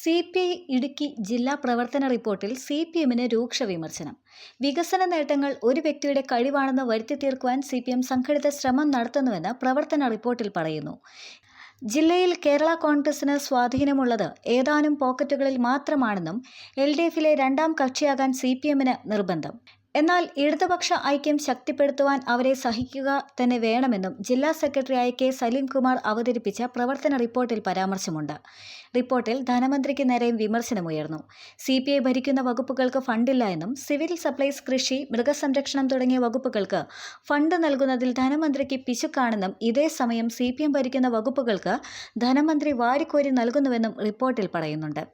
C P I Idukki ജില്ലാ പ്രവർത്തന റിപ്പോർട്ടിൽ സി പി എമ്മിന് രൂക്ഷ വിമർശനം. വികസന നേട്ടങ്ങൾ ഒരു വ്യക്തിയുടെ കഴിവാണെന്ന് വരുത്തി തീർക്കുവാൻ സി പി എം സംഘടിത ശ്രമം നടത്തുന്നുവെന്ന് പ്രവർത്തന റിപ്പോർട്ടിൽ പറയുന്നു. ജില്ലയിൽ കേരള കോൺഗ്രസിന് സ്വാധീനമുള്ളത് ഏതാനും പോക്കറ്റുകളിൽ മാത്രമാണെന്നും എൽ ഡി എഫിലെ രണ്ടാം കക്ഷിയാകാൻ സി പി എമ്മിന് നിർബന്ധം. എന്നാൽ ഇടതുപക്ഷ ഐക്യം ശക്തിപ്പെടുത്തുവാൻ അവരെ സഹിക്കുക തന്നെ വേണമെന്നും ജില്ലാ സെക്രട്ടറിയായ കെ സലീംകുമാർ അവതരിപ്പിച്ച പ്രവർത്തന റിപ്പോർട്ടിൽ പരാമർശമുണ്ട്. റിപ്പോർട്ടിൽ ധനമന്ത്രിക്ക് നേരെയും വിമർശനമുയർന്നു. സി പി ഐ ഭരിക്കുന്ന വകുപ്പുകൾക്ക് ഫണ്ടില്ല എന്നും സിവിൽ സപ്ലൈസ് കൃഷി മൃഗസംരക്ഷണം തുടങ്ങിയ വകുപ്പുകൾക്ക് ഫണ്ട് നൽകുന്നതിൽ ധനമന്ത്രിക്ക് പിശുക്കാണെന്നും ഇതേ സമയം സി ഭരിക്കുന്ന വകുപ്പുകൾക്ക് ധനമന്ത്രി വാരിക്കോരി നൽകുന്നുവെന്നും റിപ്പോർട്ടിൽ പറയുന്നുണ്ട്.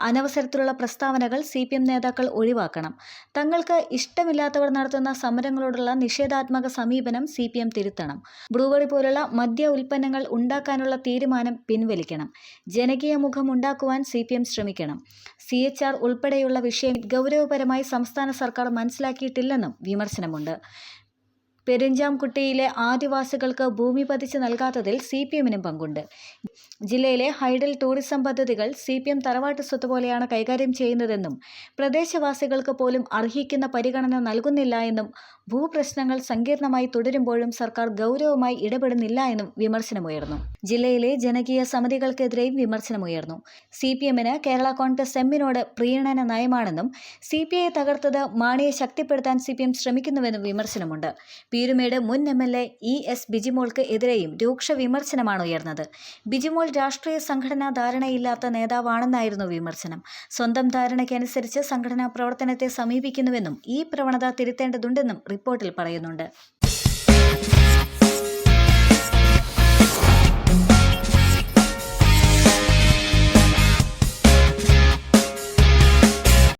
അനവസരത്തിലുള്ള പ്രസ്താവനകൾ സി പി എം നേതാക്കൾ ഒഴിവാക്കണം. തങ്ങൾക്ക് ഇഷ്ടമില്ലാത്തവർ നടത്തുന്ന സമരങ്ങളോടുള്ള നിഷേധാത്മക സമീപനം സി പി എം തിരുത്തണം. ബ്രൂവറി പോലുള്ള മദ്യ ഉൽപ്പന്നങ്ങൾ ഉണ്ടാക്കാനുള്ള തീരുമാനം പിൻവലിക്കണം. ജനകീയ മുഖം ഉണ്ടാക്കുവാൻ സി പി എം ശ്രമിക്കണം. സി എച്ച് ആർ ഉൾപ്പെടെയുള്ള വിഷയം ഗൗരവപരമായി സംസ്ഥാന സർക്കാർ മനസ്സിലാക്കിയിട്ടില്ലെന്നും വിമർശനമുണ്ട്. പെരിഞ്ചാംകുട്ടിയിലെ ആദിവാസികൾക്ക് ഭൂമി പതിച്ച് നൽകാത്തതിൽ സി പി എമ്മിനും പങ്കുണ്ട്. ജില്ലയിലെ ഹൈഡൽ ടൂറിസം പദ്ധതികൾ സി പി എം തറവാട്ട് സ്വത്ത് പോലെയാണ് കൈകാര്യം ചെയ്യുന്നതെന്നും പ്രദേശവാസികൾക്ക് പോലും അർഹിക്കുന്ന പരിഗണന നൽകുന്നില്ല എന്നും ഭൂപ്രശ്നങ്ങൾ സങ്കീർണമായി തുടരുമ്പോഴും സർക്കാർ ഗൗരവമായി ഇടപെടുന്നില്ല എന്നും വിമർശനമുയർന്നു. ജില്ലയിലെ ജനകീയ സമിതികൾക്കെതിരെയും വിമർശനമുയർന്നു. സി പി എമ്മിന് കേരള കോൺഗ്രസ് എമ്മിനോട് പ്രീണന നയമാണെന്നും സി പി ഐ തകർത്തത് മാണിയെ ശക്തിപ്പെടുത്താൻ സി പി എം ശ്രമിക്കുന്നുവെന്നും വിമർശനമുണ്ട്. പീരുമേട് മുൻ M L A E S ബിജിമോൾക്ക് എതിരെയും രൂക്ഷ വിമർശനമാണ് ഉയർന്നത്. ബിജിമോൾ രാഷ്ട്രീയ സംഘടനാ ധാരണയില്ലാത്ത നേതാവാണെന്നായിരുന്നു വിമർശനം. സ്വന്തം ധാരണയ്ക്കനുസരിച്ച് സംഘടനാ പ്രവർത്തനത്തെ സമീപിക്കുന്നുവെന്നും ഈ പ്രവണത തിരുത്തേണ്ടതുണ്ടെന്നും റിപ്പോർട്ടിൽ പറയുന്നുണ്ട്.